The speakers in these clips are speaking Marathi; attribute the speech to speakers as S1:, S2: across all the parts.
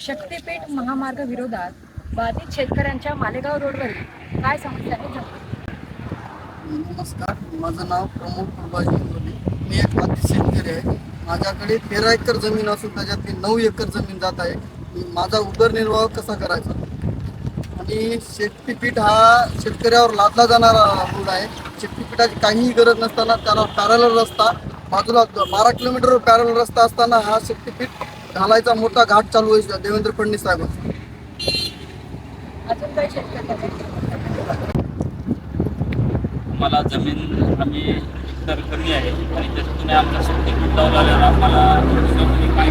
S1: शक्तीपीठ महामार्ग विरोधात बाधित शेतकऱ्यांच्या मालेगाव रोडवरील काय समस्या आहे
S2: नमस्कार माझं नाव प्रमोद प्रभाजी इंगोले मी एक बाधित शेतकरी आहे. माझ्याकडे तेरा एकर जमीन असून त्याच्यातली नऊ एकर जमीन जात आहे. माझा उदरनिर्वाह कसा करायचा? आणि शेतीपीठ हा शेतकऱ्यावर लादला जाणारा रोड आहे. शक्तीपीठाची काहीही गरज नसताना त्याला पॅरल रस्ता बाजूला बारा किलोमीटर पॅरल रस्ता असताना हा शक्तीपीठ घालायचा मोठा घाट चालू आहे देवेंद्र फडणवीस साहेबांचा
S1: अजून काही?
S3: आम्हाला जमीन आम्ही एकतर कमी आहे आणि त्याच्यातून आमचा शक्ती लावून आल्यावर आम्हाला काही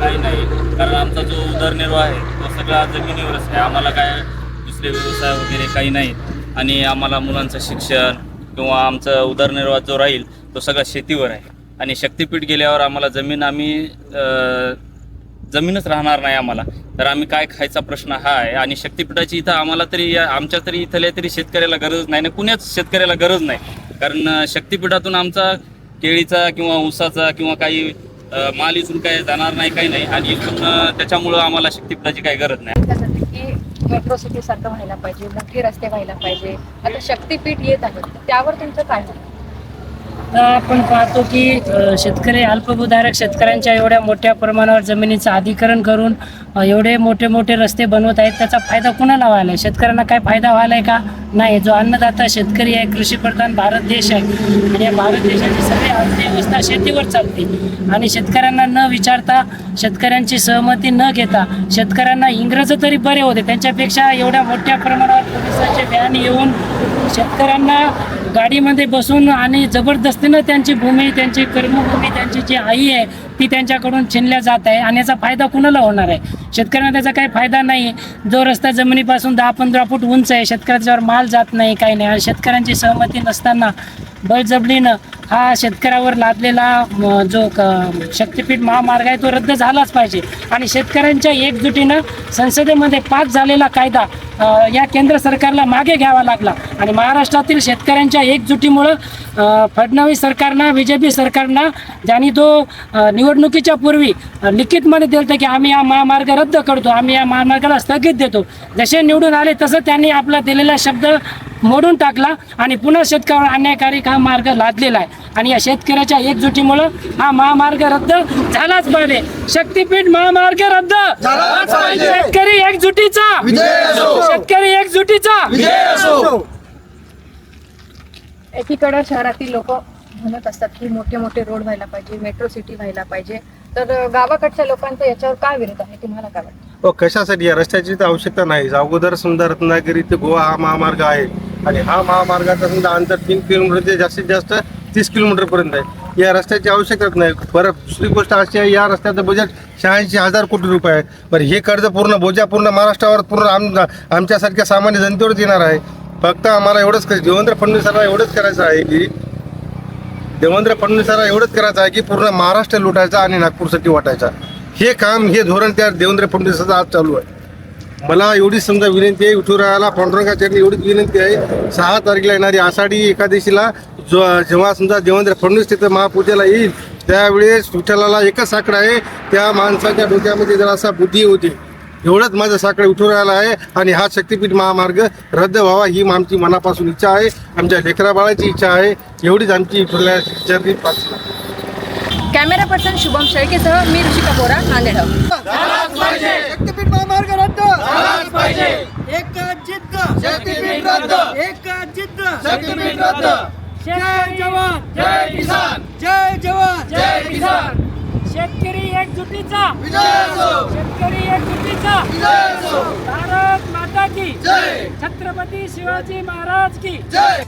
S3: काही नाही. कारण आमचा जो उदरनिर्वाह आहे तो सगळा जमिनीवरच आहे. आम्हाला काय दुसरे व्यवसाय वगैरे काही नाही. आणि आम्हाला मुलांचं शिक्षण किंवा आमचा उदरनिर्वाह जो राहील तो सगळा शेतीवर आहे. आणि शक्तीपीठ गेल्यावर आम्हाला जमीन आम्ही जमीनच राहणार नाही आम्हाला. तर आम्ही काय खायचा प्रश्न हा आहे आणि शक्तीपीठाची इथं आम्हाला तरी आमच्या तरी इथल्या तरी शेतकऱ्याला गरज नाही ना कुण्याच शेतकऱ्याला गरज नाही. कारण शक्तीपीठातून आमचा केळीचा किंवा ऊसाचा किंवा काही माल इथून काय जाणार नाही काही नाही आणि इथून त्याच्यामुळं आम्हाला शक्तीपीठाची काही गरज नाही.
S1: मेट्रो सिटी सारखं व्हायला पाहिजे मोठे रस्ते व्हायला पाहिजे. आता शक्तीपीठ येत आहे त्यावर तुमचं काय
S4: आता आपण पाहतो की शेतकरी अल्पभूधारक शेतकऱ्यांच्या एवढ्या मोठ्या प्रमाणावर जमिनीचं अधिकरण करून एवढे मोठे मोठे रस्ते बनवत आहेत त्याचा फायदा कुणाला व्हायला आहे? शेतकऱ्यांना काय फायदा व्हायला आहे का? नाही. जो अन्नदाता शेतकरी आहे कृषीप्रधान भारत देश आहे. आणि या भारत देशाची सगळी अर्थव्यवस्था शेतीवर चालते. आणि शेतकऱ्यांना न विचारता शेतकऱ्यांची सहमती न घेता शेतकऱ्यांना इंग्रज तरी बरे होते. त्यांच्यापेक्षा एवढ्या मोठ्या प्रमाणावर पोलिसांचे व्हॅन येऊन शेतकऱ्यांना गाडीमध्ये बसून आणि जबरदस्त जबरदस्तीनं त्यांची भूमी त्यांची कर्मभूमी त्यांची जी आई आहे ती त्यांच्याकडून छिनल्या जात आहे आणि याचा फायदा कुणाला होणार आहे? शेतकऱ्यांना त्याचा काही फायदा नाही. जो रस्ता जमिनीपासून दहा पंधरा फूट उंच आहे शेतकऱ्याच्यावर माल जात नाही काही नाही. आणि शेतकऱ्यांची सहमती नसताना बळजबडीनं हा शेतकऱ्यावर लादलेला जो क शक्तीपीठ महामार्ग आहे तो रद्द झालाच पाहिजे. आणि शेतकऱ्यांच्या एकजुटीनं संसदेमध्ये पास झालेला कायदा या केंद्र सरकारला मागे घ्यावा लागला. आणि महाराष्ट्रातील शेतकऱ्यांच्या एकजुटीमुळं फडणवीस सरकारनं बी जे पी सरकारनं ज्यांनी तो निव निवडणुकीच्या पूर्वी लिखितमध्ये दिलं की आम्ही हा महामार्ग रद्द करतो आम्ही या महामार्गाला स्थगित देतो. जसे निवडून आले तसं त्यांनी आपला दिलेला शब्द मोडून टाकला आणि पुन्हा शेतकऱ्यावर अन्यायकारी हा मार्ग लादलेला आहे. आणि या शेतकऱ्याच्या एकजुटीमुळं हा महामार्ग रद्द झालाच पाहिजे. शक्तीपीठ महामार्ग रद्द. शेतकरी एकजुटीचा. शेतकरी एकजुटीचा.
S1: एकीकडं शहरातील लोक म्हणत असतात की मोठे मोठे रोड व्हायला पाहिजे मेट्रो सिटी व्हायला पाहिजे. तर गावाकडच्या लोकांचा याच्यावर काय विरोध आहे? तुम्हाला काय वाटतं?
S5: हो कशासाठी? या रस्त्याची तर आवश्यकता नाही. अगोदर समजा रत्नागिरी ते गोवा हा महामार्ग आहे. आणि हा महामार्गाचा समजा अंतर तीन किलोमीटर ते जास्तीत जास्त तीस किलोमीटरपर्यंत आहे. या रस्त्याची आवश्यकताच नाही. परत दुसरी गोष्ट अशी आहे या रस्त्याचं बजेट शहाऐंशी हजार कोटी रुपये आहे. बरं हे कर्ज पूर्ण बोजा पूर्ण महाराष्ट्रावर पूर्ण आम आमच्यासारख्या सामान्य जनतेवरच येणार आहे. फक्त आम्हाला एवढंच देवेंद्र फडणवीसांना एवढंच करायचं आहे की देवेंद्र फडणवीसांना एवढंच करायचं आहे की पूर्ण महाराष्ट्र लुटायचा आणि नागपूरसाठी वाटायचा. हे काम हे धोरण त्या देवेंद्र फडणवीसाचं आज चालू आहे. मला एवढीच समजा विनंती आहे विठुरायाला पांडुरंगाच्या एवढीच विनंती आहे. सहा तारखेला येणारी आषाढी एकादशीला जो जेव्हा समजा देवेंद्र फडणवीस तिथं महापूजेला येईल त्यावेळेस विठ्ठलाला एकच साकडं आहे त्या माणसाच्या डोक्यामध्ये जरासा बुद्धी होती. एवढंच माझं साकडं विठुरायाला आहे आणि हा शक्तीपीठ महामार्ग रद्द व्हावा ही आमची मनापासून इच्छा आहे. आमच्या लेकरा बाळाची इच्छा आहे. एवढीच आमची
S1: कॅमेरा पर्सन शुभम शेळकेसह मी ऋषिका बोरा नांदेड.
S2: शक्तीपीठ महामार्ग रद्द.
S4: एक जिद्द
S2: शक्तीपीठ रद्द.
S4: एक जिद्द
S2: शक्तीपीठ रद्द.
S4: जय जवान.
S2: जय किसान
S4: जय जवान
S2: जय किसान
S4: शेतकरी एकजुटीचा
S2: विजय असो
S4: शेतकरी एकजुटीचा
S2: विजय असो
S4: भारत माता की.
S2: जय
S4: छत्रपती शिवाजी महाराज की.
S2: जय